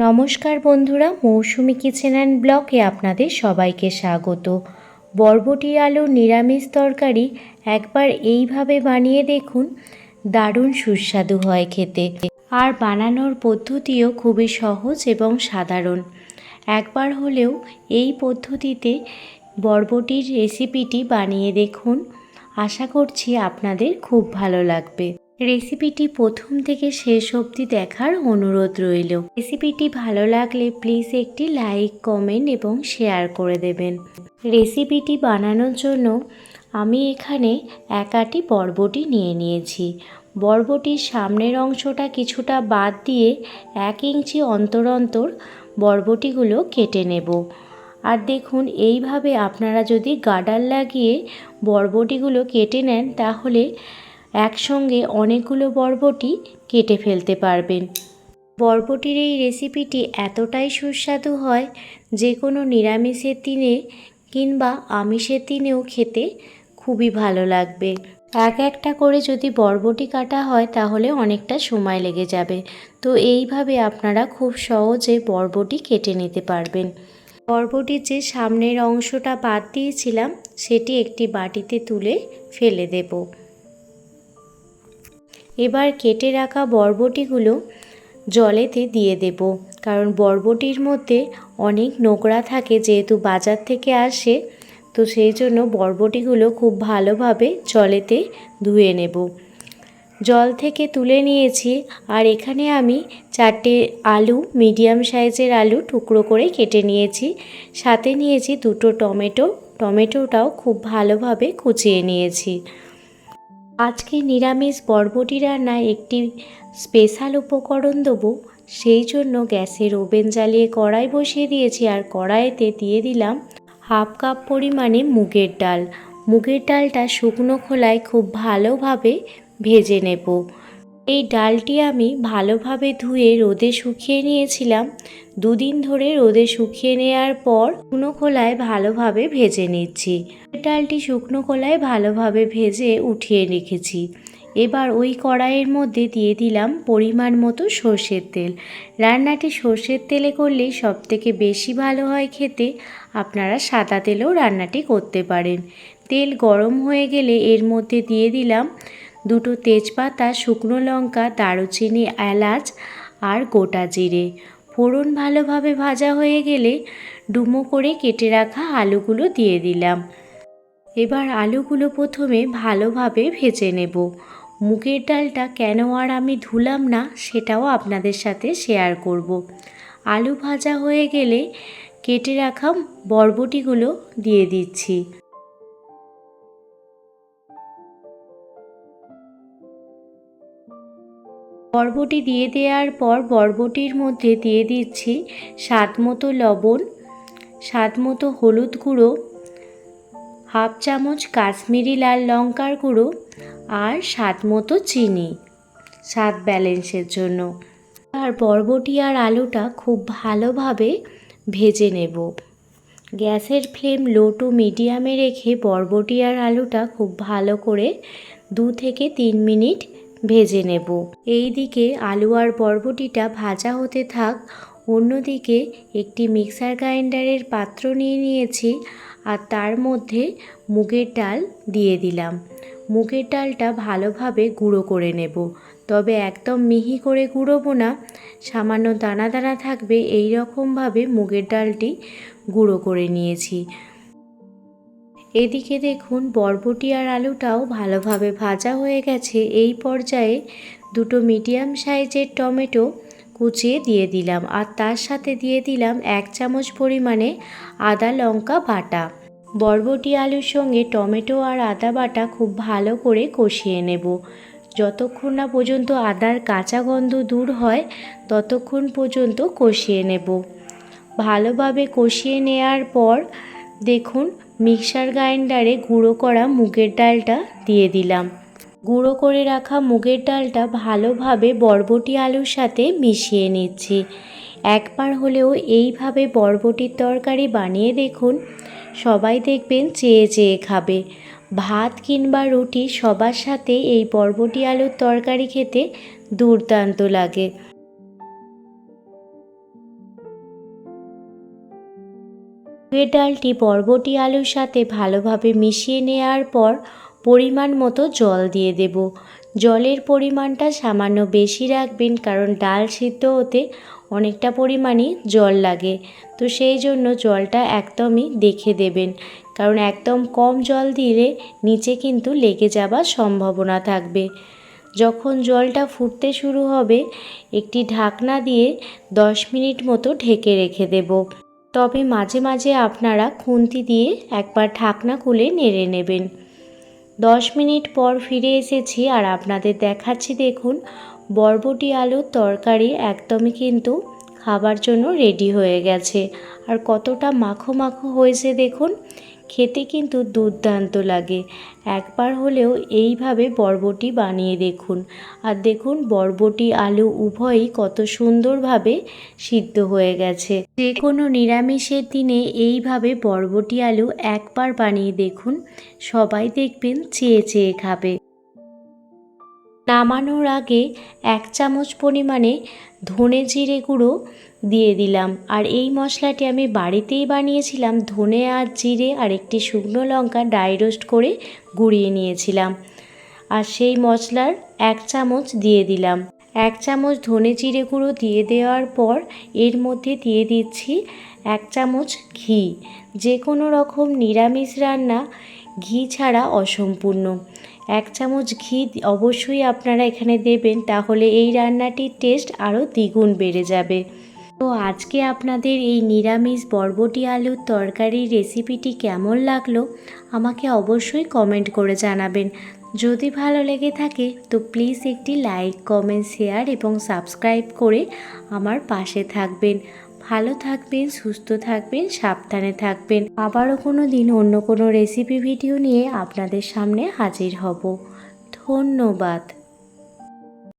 নমস্কার বন্ধুরা, মৌসুমি kitchen and ব্লকে আপনাদের সবাইকে স্বাগত। বরবটি আলু নিরামিষ তরকারি একবার এইভাবে বানিয়ে দেখুন, দারুণ সুস্বাদু হয় খেতে। আর বানানোর পদ্ধতিও খুবই সহজ এবং সাধারণ। একবার হলেও এই পদ্ধতিতে বরবটির রেসিপিটি বানিয়ে দেখুন। আশা করছি আপনাদের খুব ভালো লাগবে। রেসিপিটি প্রথম থেকে শেষ অবধি দেখার অনুরোধ রইল। রেসিপিটি ভালো লাগলে প্লিজ একটি লাইক, কমেন্ট এবং শেয়ার করে দেবেন। রেসিপিটি বানানোর জন্য আমি এখানে এক আটি বরবটি নিয়ে নিয়েছি। বরবটির সামনের অংশটা কিছুটা বাদ দিয়ে এক ইঞ্চি অন্তর অন্তর বরবটিগুলো কেটে নেব। আর দেখুন, এইভাবে আপনারা যদি গার্ডার লাগিয়ে বরবটিগুলো কেটে নেন, তাহলে একসঙ্গে অনেকগুলো বরবটি কেটে ফেলতে পারবেন। বরবটির এই রেসিপিটি এতটাই সুস্বাদু হয় যে কোনো নিরামিষের দিনে কিংবা আমিষের দিনেও খেতে খুবই ভালো লাগবে। এক একটা করে যদি বরবটি কাটা হয় তাহলে অনেকটা সময় লেগে যাবে। তো এইভাবে আপনারা খুব সহজে বরবটি কেটে নিতে পারবেন। বরবটির যে সামনের অংশটা বাদ দিয়েছিলাম, সেটি একটি বাটিতে তুলে ফেলে দেব। এবার কেটে রাখা বরবটিগুলো জলেতে দিয়ে দেব। কারণ বরবটির মধ্যে অনেক নোংরা থাকে, যেহেতু বাজার থেকে আসে, তো সেই জন্য বরবটিগুলো খুব ভালোভাবে জলেতে ধুয়ে নেব। জল থেকে তুলে নিয়েছি, আর এখানে আমি চারটে আলু, মিডিয়াম সাইজের আলু টুকরো করে কেটে নিয়েছি। সাথে নিয়েছি দুটো টমেটো, টমেটোটাও খুব ভালোভাবে কুচিয়ে নিয়েছি। আজকে নিরামিষ বরবটি রান্নায় একটি স্পেশাল উপকরণ দেবো। সেই জন্য গ্যাসের ওভেন জ্বালিয়ে কড়াই বসিয়ে দিয়েছি আর কড়াইতে দিয়ে দিলাম হাফ কাপ পরিমাণে মুগের ডাল। মুগের ডালটা শুকনো খোলায় খুব ভালোভাবে ভেজে নেব। এই ডালটি আমি ভালোভাবে ধুয়ে রোদে শুকিয়ে নিয়েছিলাম। দুদিন ধরে রোদে শুকিয়ে নেওয়ার পর শুকনো খোলায় ভালোভাবে ভেজে নিচ্ছি। ডালটি শুকনো খোলায় ভালোভাবে ভেজে উঠিয়ে রেখেছি। এবার ওই কড়াইয়ের মধ্যে দিয়ে দিলাম পরিমাণ মতো সর্ষের তেল। রান্নাটি সর্ষের তেলে করলেই সবথেকে বেশি ভালো হয় খেতে। আপনারা সাদা তেলেও রান্নাটি করতে পারেন। তেল গরম হয়ে গেলে এর মধ্যে দিয়ে দিলাম দুটো তেজপাতা, শুকনো লঙ্কা, দারুচিনি, এলাচ আর গোটা জিরে। ফোড়ন ভালোভাবে ভাজা হয়ে গেলে ডুমো করে কেটে রাখা আলুগুলো দিয়ে দিলাম। এবার আলুগুলো প্রথমে ভালোভাবে ভেজে নেব। মুগের ডালটা কেন আর আমি ধুলাম না সেটাও আপনাদের সাথে শেয়ার করব। আলু ভাজা হয়ে গেলে কেটে রাখা বরবটিগুলো দিয়ে দিচ্ছি। বরবটি দিয়ে দেওয়ার পর বরবটির মধ্যে দিয়ে দিচ্ছি স্বাদ মতো লবণ স্বাদ মতো হলুদ গুঁড়ো, হাফ চামচ কাশ্মীরি লাল লঙ্কার গুঁড়ো আর স্বাদ মতো চিনি। স্বাদ ব্যালেন্সের জন্য। আর বরবটি আর আলুটা খুব ভালোভাবে ভেজে নেব। গ্যাসের ফ্লেম লো টু মিডিয়ামে রেখে বরবটি আর আলুটা খুব ভালো করে দু থেকে তিন মিনিট ভেজে নেব। এই দিকে আলু আর বরবটিটা ভাজা হতে থাক, অন্যদিকে একটি মিক্সার গ্রাইন্ডারের পাত্র নিয়ে নিয়েছি আর তার মধ্যে মুগের ডাল দিয়ে দিলাম। মুগের ডালটা ভালোভাবে গুঁড়ো করে নেব। তবে একদম মিহি করে গুঁড়োবো না, সামান্য দানা দানা থাকবে এই রকমভাবে মুগের ডালটি গুঁড়ো করে নিয়েছি। এদিকে দেখুন, বরবটি আর আলুটাও ভালোভাবে ভাজা হয়ে গেছে। এই পর্যায়ে দুটো মিডিয়াম সাইজের টমেটো কুচিয়ে দিয়ে দিলাম আর তার সাথে দিয়ে দিলাম এক চামচ পরিমাণে আদা লঙ্কা বাটা। বরবটি আলুর সঙ্গে টমেটো আর আদা বাটা খুব ভালো করে কষিয়ে নেব। যতক্ষণ না পর্যন্ত আদার কাঁচা গন্ধ দূর হয়, ততক্ষণ পর্যন্ত কষিয়ে নেব। ভালোভাবে কষিয়ে নেওয়ার পর দেখুন মিক্সার গ্রাইন্ডারে গুঁড়ো করা মুগের ডালটা দিয়ে দিলাম। গুঁড়ো করে রাখা মুগের ডালটা ভালোভাবে বরবটি আলুর সাথে মিশিয়ে নিচ্ছি। একবার হলেও এইভাবে বরবটির তরকারি বানিয়ে দেখুন, সবাই দেখবেন চেয়ে চেয়ে খাবে। ভাত কিংবা রুটি সবার সাথে এই বরবটি আলুর তরকারি খেতে দুর্দান্ত লাগে। মুগের ডালটি বরবটি আলুর সাথে ভালোভাবে মিশিয়ে নেওয়ার পর পরিমাণ মতো জল দিয়ে দেব। জলের পরিমাণটা সামান্য বেশি রাখবেন কারণ ডাল সিদ্ধ হতে অনেকটা পরিমাণই জল লাগে। তো সেই জন্য জলটা একদমই দেখে দেবেন, কারণ একদম কম জল দিলে নিচে কিন্তু লেগে যাবার সম্ভাবনা থাকবে। যখন জলটা ফুটতে শুরু হবে, একটি ঢাকনা দিয়ে দশ মিনিট মতো ঢেকে রেখে দেব। তবে মাঝে মাঝে আপনারা খুন্তি দিয়ে একবার ঢাকনা খুলে নেড়ে নেবেন। দশ মিনিট পর ফিরে এসেছি আর আপনাদের দেখাচ্ছি দেখুন, বরবটি আলুর তরকারি একদমই কিন্তু খাবার জন্য রেডি হয়ে গেছে। আর কতটা মাখো মাখো হয়েছে দেখুন খেতে কিন্তু দুর্দান্ত লাগে। একবার হলেও এইভাবে বরবটি বানিয়ে দেখুন। আর দেখুন, বরবটি আলু উভয়ই কত সুন্দরভাবে সিদ্ধ হয়ে গেছে। যে কোনো নিরামিষের দিনে এইভাবে বরবটি আলু একবার বানিয়ে দেখুন, সবাই দেখবেন চেয়ে চেয়ে খাবে। নামানোর আগে এক চামচ পরিমাণে ধনে জিরে গুঁড়ো দিয়ে দিলাম। আর এই মশলাটি আমি বাড়িতেই বানিয়েছিলাম। ধনে আর জিরে আর একটি শুকনো লঙ্কা ড্রাই রোস্ট করে গুঁড়িয়ে নিয়েছিলাম। আর সেই মশলার এক চামচ দিয়ে দিলাম। এক চামচ ধনে জিরে গুঁড়ো দিয়ে দেওয়ার পর এর মধ্যে দিয়ে দিচ্ছি এক চামচ ঘি। যে কোনো রকম নিরামিষ রান্না ঘি ছাড়া অসম্পূর্ণ। এক চামচ ঘি অবশ্যই আপনারা এখানে দেবেন, তাহলে এই রান্নাটির টেস্ট আরও দ্বিগুণ বেড়ে যাবে। তো আজকে আপনাদের এই নিরামিষ বরবটি আলুর তরকারির রেসিপিটি কেমন লাগল আমাকে অবশ্যই কমেন্ট করে জানাবেন। যদি ভালো লেগে থাকে তো প্লিজ একটি লাইক, কমেন্ট, শেয়ার এবং সাবস্ক্রাইব করে আমার পাশে থাকবেন। ভালো থাকবেন, সুস্থ থাকবেন, সাবধানে থাকবেন। আবারও কোনো দিন অন্য কোনো রেসিপি ভিডিও নিয়ে আপনাদের সামনে হাজির হব। ধন্যবাদ।